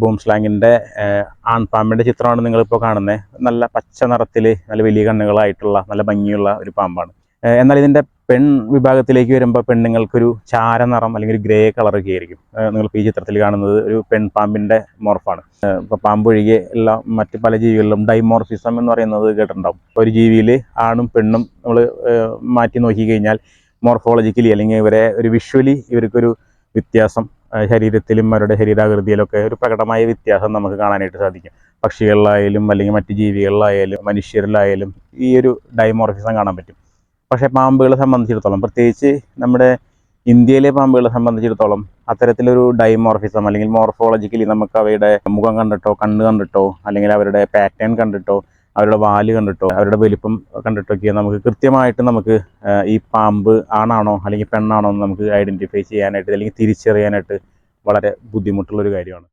Boom സ്ലാങ്ങിന്റെ ആൺപാമ്പിന്റെ ചിത്രമാണ് നിങ്ങളിപ്പോൾ കാണുന്നത് നല്ല പച്ച നിറത്തിൽ നല്ല വലിയ കണ്ണുകളായിട്ടുള്ള നല്ല ഭംഗിയുള്ള ഒരു പാമ്പാണ്. എന്നാൽ ഇതിന്റെ പെൺ വിഭാഗത്തിലേക്ക് വരുമ്പോൾ പെണ്ണുങ്ങൾക്കൊരു ചാര നിറം അല്ലെങ്കിൽ ഒരു ഗ്രേ കളറൊക്കെ ആയിരിക്കും. നിങ്ങളിപ്പോൾ ഈ ചിത്രത്തിൽ കാണുന്നത് ഒരു പെൺപാമ്പിന്റെ മോർഫാണ്. ഇപ്പോൾ പാമ്പ് ഒഴികെ എല്ലാ മറ്റ് പല ജീവികളിലും ഡൈമോർഫിസം എന്ന് പറയുന്നത് കേട്ടിട്ടുണ്ടാവും. ഒരു ജീവിയിൽ ആണും പെണ്ണും നമ്മൾ മാറ്റി നോക്കിക്കഴിഞ്ഞാൽ മോർഫോളജിക്കലി അല്ലെങ്കിൽ ഇവരെ ഒരു വിഷ്വലി ഇവർക്കൊരു വ്യത്യാസം ശരീരത്തിലും അവരുടെ ശരീരാകൃതിയിലൊക്കെ ഒരു പ്രകടമായ വ്യത്യാസം നമുക്ക് കാണാനായിട്ട് സാധിക്കും. പക്ഷികളിലായാലും അല്ലെങ്കിൽ മറ്റ് ജീവികളിലായാലും മനുഷ്യരിലായാലും ഈ ഒരു ഡൈമോർഫിസം കാണാൻ പറ്റും. പക്ഷേ പാമ്പുകളെ സംബന്ധിച്ചിടത്തോളം പ്രത്യേകിച്ച് നമ്മുടെ ഇന്ത്യയിലെ പാമ്പുകളെ സംബന്ധിച്ചിടത്തോളം അത്തരത്തിലൊരു ഡൈമോർഫിസം അല്ലെങ്കിൽ മോർഫോളജിക്കലി നമുക്ക് അവയുടെ മുഖം കണ്ടിട്ടോ കണ്ണ് കണ്ടിട്ടോ അല്ലെങ്കിൽ അവരുടെ പാറ്റേൺ കണ്ടിട്ടോ അവരുടെ വാൽ കണ്ടിട്ടോ അവരുടെ വലിപ്പം കണ്ടിട്ടൊക്കെ നമുക്ക് കൃത്യമായിട്ട് നമുക്ക് ഈ പാമ്പ് ആണാണോ അല്ലെങ്കിൽ പെണ്ണാണോ എന്ന് നമുക്ക് ഐഡന്റിഫൈ ചെയ്യാനായിട്ട് അല്ലെങ്കിൽ തിരിച്ചറിയാനായിട്ട് വളരെ ബുദ്ധിമുട്ടുള്ളൊരു കാര്യമാണ്.